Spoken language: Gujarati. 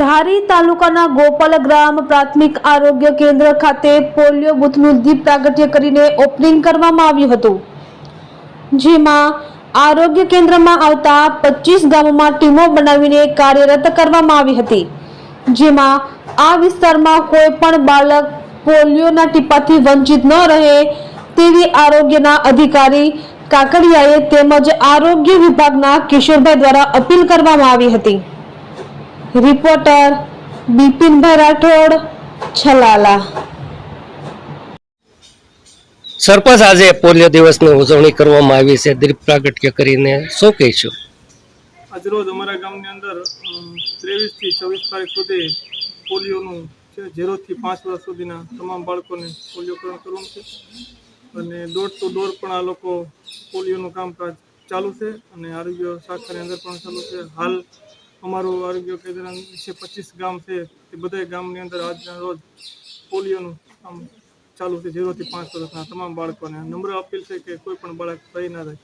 ધારી તાલુકાના ગોપાલ ગ્રામ પ્રાથમિક આરોગ્ય કેન્દ્ર ખાતે પોલિયો બૂથનું દીપ પ્રાગટ્ય કરીને ઓપનિંગ કરવામાં આવ્યું હતું. જેમાં આરોગ્ય કેન્દ્રમાં આવતા પચીસ ગામોમાં ટીમો બનાવીને કાર્યરત કરવામાં આવી હતી. જેમાં આ વિસ્તારમાં કોઈ પણ બાળક પોલિયોના ટીપાથી વંચિત ન રહે તેવી આરોગ્યના અધિકારી કાકડિયાએ તેમજ આરોગ્ય વિભાગના કિશોરભાઈ દ્વારા અપીલ કરવામાં આવી હતી. રિપોર્ટર બિપિનભાઈ રાઠોડ છલાલા. સરપંચ આજે પોલિયો દિવસની ઉજવણી કરવામાં આવી છે. દીપ પ્રાગટ્ય કરીને શું કહીશું? આજરોજ અમારા ગામની અંદર ત્રેવીસથી ચોવીસ તારીખ સુધી પોલિયોનું છે ઝીરોથી પાંચ વર્ષ સુધીના તમામ બાળકોને પોલિયોકરણ કરવાનું છે. અને ડોર ટુ ડોર પણ આ લોકો પોલિયોનું કામકાજ ચાલુ છે અને આરોગ્ય શાખાની અંદર પણ ચાલુ છે. હાલ અમારું આરોગ્ય કેન્દ્ર છે પચીસ ગામ છે, તે બધા ગામની અંદર આજના રોજ પોલિયોનું આમ ચાલુ છે, ઝીરોથી પાંચ વર્ષના તમામ બાળકોને નમ્ર અપીલ છે કે કોઈ પણ બાળક રહી ના જાય